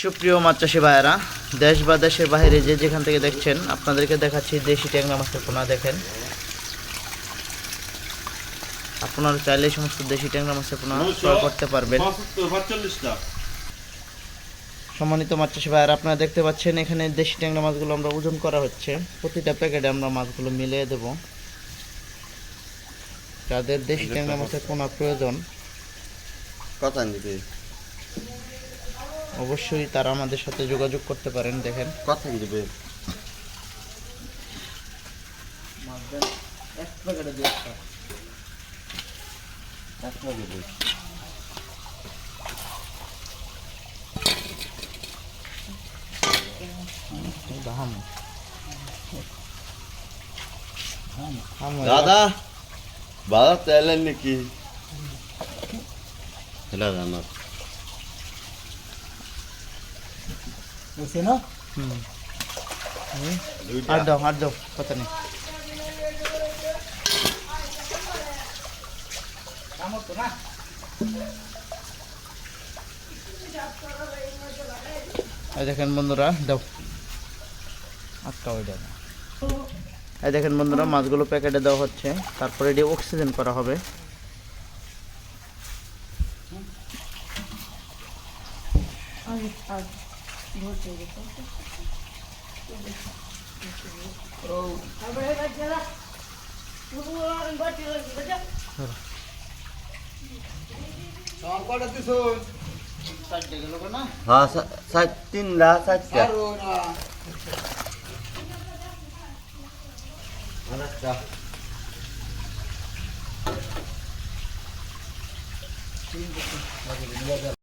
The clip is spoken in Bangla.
সুপ্রিয় মাছ চাষি ভাইয়েরা দেশ বা দেশের বাইরে যে যেখান থেকে দেখছেন আপনাদেরকে দেখাচ্ছি দেশি ট্যাংরা মাছের পোনা দেখেন। আপনারা চাইলে সমস্ত দেশি ট্যাংরা মাছের পোনা ক্রয় করতে পারবেন। সম্মানিত মাছ চাষি ভাইয়েরা আপনারা দেখতে পাচ্ছেন এখানে দেশি ট্যাংরা মাছগুলো আমরা ওজন করা হচ্ছে। প্রতিটা প্যাকেটে আমরা মাছগুলো মিলিয়ে দেব। যাদের দেশি ট্যাংরা মাছের পোনা প্রয়োজন। কথা অবশ্যই তারা আমাদের সাথে যোগাযোগ করতে পারেন দেখেন। কথা এক প্যাকেটে দিয়ে কথা নিবে দাম। দাদা নাকি এটা জানো আর দাও আর দাও কথা নেই। দেখেন বন্ধুরা দাও। আটকা ওইটা না। এই দেখেন বন্ধুরা মাছগুলো প্যাকেটে দেওয়া হচ্ছে। তারপরে এটি অক্সিজেন করা হবে। হ্যাঁ সাত তিন লা সাতটা আচ্ছা